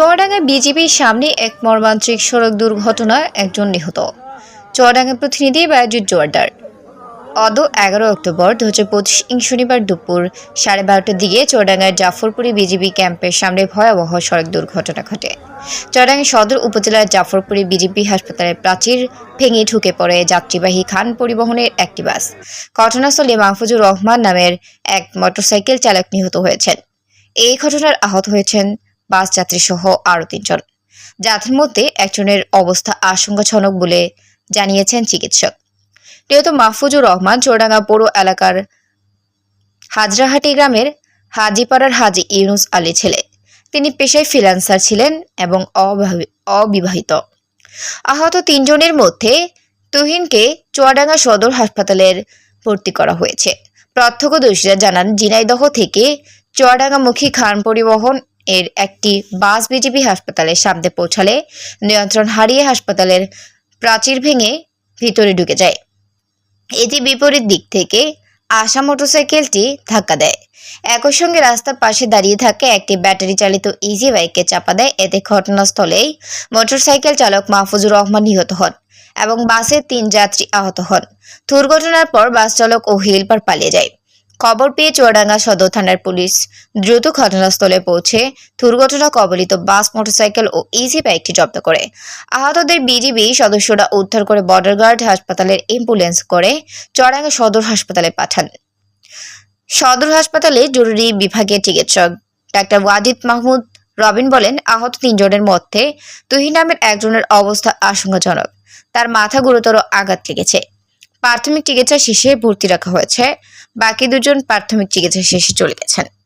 চুয়াডাঙ্গা বিজিবির সামনে এক মর্মান্তিক সড়ক দুর্ঘটনায় একজন নিহত। চুয়াডাঙ্গা প্রতিনিধি বায়ুজিৎ জোয়ারদার। অদ এগারো অক্টোবর দু হাজার পঁচিশ ইং শনিবার দুপুর সাড়ে বারোটার দিকে চুয়াডাঙ্গার জাফরপুরি বিজিবি ক্যাম্পের সামনে ভয়াবহ সড়ক দুর্ঘটনা ঘটে। চুয়াডাঙ্গা সদর উপজেলার জাফরপুরি বিজিবি হাসপাতালের প্রাচীর ভেঙে ঢুকে পড়ে যাত্রীবাহী খান পরিবহনের একটি বাস। ঘটনাস্থলে মাহফুজুর রহমান নামের এক মোটরসাইকেল চালক নিহত হয়েছেন। এই ঘটনার আহত হয়েছেন বাস যাত্রী সহ আরও তিনজন। যাদের মধ্যে একজনের অবস্থা আশঙ্কাজনক বলে জানিয়েছেন চিকিৎসক। নিহত মাহফুজুর রহমান চোরাঙ্গা পৌর এলাকার হাজরাহাটি গ্রামের হাজিপাড়ার হাজি ইউনুস আলী ছেলে। তিনি পেশায় ফ্রিল্যান্সার ছিলেন এবং অবিবাহি- অবিবাহিত। আহত তিনজনের মধ্যে তুহিনকে চুয়াডাঙ্গা সদর হাসপাতালের ভর্তি করা হয়েছে। প্রত্যক্ষদর্শীরা জানান জিনাইদহ থেকে চুয়াডাঙ্গামুখী খান পরিবহন এর একটি বাস বিজিবি হাসপাতালের সামনে পৌঁছালে নিয়ন্ত্রণ হারিয়ে হাসপাতালের প্রাচীর ভেঙে ভিতরে ঢুকে যায়। এটি বিপরীত দিক থেকে আসা মোটরসাইকেলটি ধাক্কা দেয়। একই সঙ্গে রাস্তার পাশে দাঁড়িয়ে থাকা একটি ব্যাটারি চালিত ইজি বাইককে চাপা দেয়। এতে ঘটনাস্থলেই মোটরসাইকেল চালক মাহফুজুর রহমান নিহত হন এবং বাসের তিন যাত্রী আহত হন। দুর্ঘটনার পর বাস চালক ও হেলপার পালিয়ে যায়। খবর পেয়ে চুয়াডাঙ্গা সদর থানার পুলিশ দ্রুত ঘটনাস্থলে পৌঁছে দুর্ঘটনা কবলিত বাস, মোটরসাইকেল ও ইজি বাইকটি জব্দ করে। আহতদের বিজিবি সদস্যরা উদ্ধার করে বর্ডার গার্ড হাসপাতালের অ্যাম্বুলেন্স করে চড়াঙ্গা সদর হাসপাতালে পাঠান। সদর হাসপাতালে জরুরি বিভাগের চিকিৎসক ডাক্তার ওয়াজিদ মাহমুদ রবিন বলেন, আহত তিনজনের মধ্যে তুহিন নামের একজনের অবস্থা আশঙ্কাজনক। তার মাথা গুরুতর আঘাত লেগেছে। প্রাথমিক চিকিৎসা শেষে ভর্তি রাখা হয়েছে। বাকি দুজন প্রাথমিক চিকিৎসা শেষে চলে গেছেন।